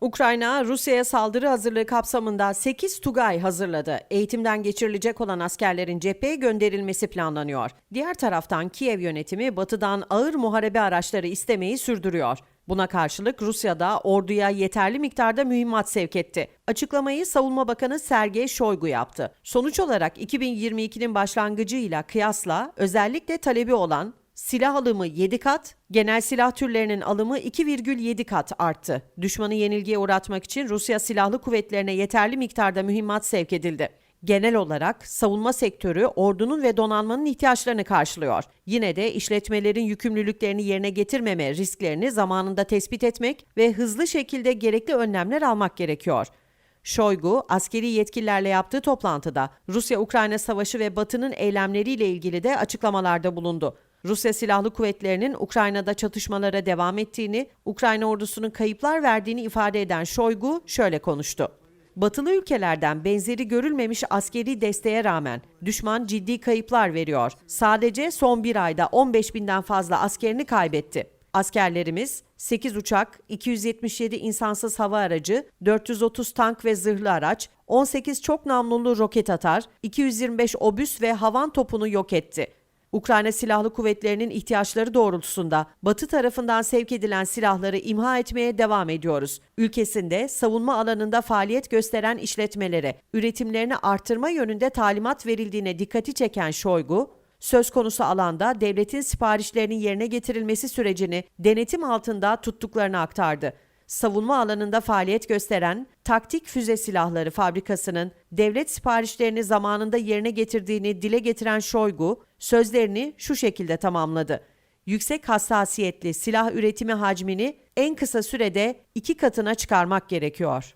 Ukrayna, Rusya'ya saldırı hazırlığı kapsamında 8 Tugay hazırladı. Eğitimden geçirilecek olan askerlerin cepheye gönderilmesi planlanıyor. Diğer taraftan Kiev yönetimi batıdan ağır muharebe araçları istemeyi sürdürüyor. Buna karşılık Rusya da orduya yeterli miktarda mühimmat sevk etti. Açıklamayı Savunma Bakanı Sergey Shoigu yaptı. Sonuç olarak 2022'nin başlangıcıyla kıyasla özellikle talebi olan Silah alımı 7 kat, genel silah türlerinin alımı 2,7 kat arttı. Düşmanı yenilgiye uğratmak için Rusya Silahlı Kuvvetlerine yeterli miktarda mühimmat sevk edildi. Genel olarak savunma sektörü ordunun ve donanmanın ihtiyaçlarını karşılıyor. Yine de işletmelerin yükümlülüklerini yerine getirmeme risklerini zamanında tespit etmek ve hızlı şekilde gerekli önlemler almak gerekiyor. Şoygu, askeri yetkililerle yaptığı toplantıda Rusya-Ukrayna savaşı ve Batı'nın eylemleriyle ilgili de açıklamalarda bulundu. Rusya Silahlı Kuvvetleri'nin Ukrayna'da çatışmalara devam ettiğini, Ukrayna ordusunun kayıplar verdiğini ifade eden Şoygu şöyle konuştu. Batılı ülkelerden benzeri görülmemiş askeri desteğe rağmen düşman ciddi kayıplar veriyor. Sadece son bir ayda 15 binden fazla askerini kaybetti. Askerlerimiz 8 uçak, 277 insansız hava aracı, 430 tank ve zırhlı araç, 18 çok namlulu roket atar, 225 obüs ve havan topunu yok etti. Ukrayna Silahlı Kuvvetleri'nin ihtiyaçları doğrultusunda Batı tarafından sevk edilen silahları imha etmeye devam ediyoruz. Ülkesinde savunma alanında faaliyet gösteren işletmelere üretimlerini artırma yönünde talimat verildiğine dikkati çeken Şoygu, söz konusu alanda devletin siparişlerinin yerine getirilmesi sürecini denetim altında tuttuklarını aktardı savunma alanında faaliyet gösteren taktik füze silahları fabrikasının devlet siparişlerini zamanında yerine getirdiğini dile getiren Şoygu sözlerini şu şekilde tamamladı. Yüksek hassasiyetli silah üretimi hacmini en kısa sürede iki katına çıkarmak gerekiyor.